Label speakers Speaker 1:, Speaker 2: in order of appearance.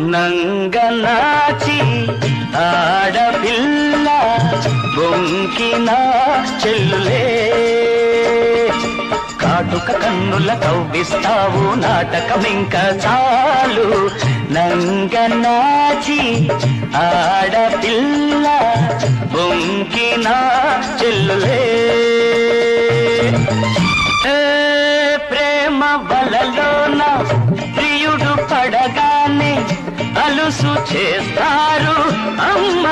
Speaker 1: నంగనాచి ఆడపిల్ల బొంకిన చెల్లులే. కాటుక కన్నుల కవ్విస్తావు నాటకం ఇంకా చాలు. నంగనాచి ఆడపిల్ల బొంకిన చెల్లులే. ప్రేమ బలలోన ప్రియుడు పడగానే అలుసు చేస్తారు అమ్మ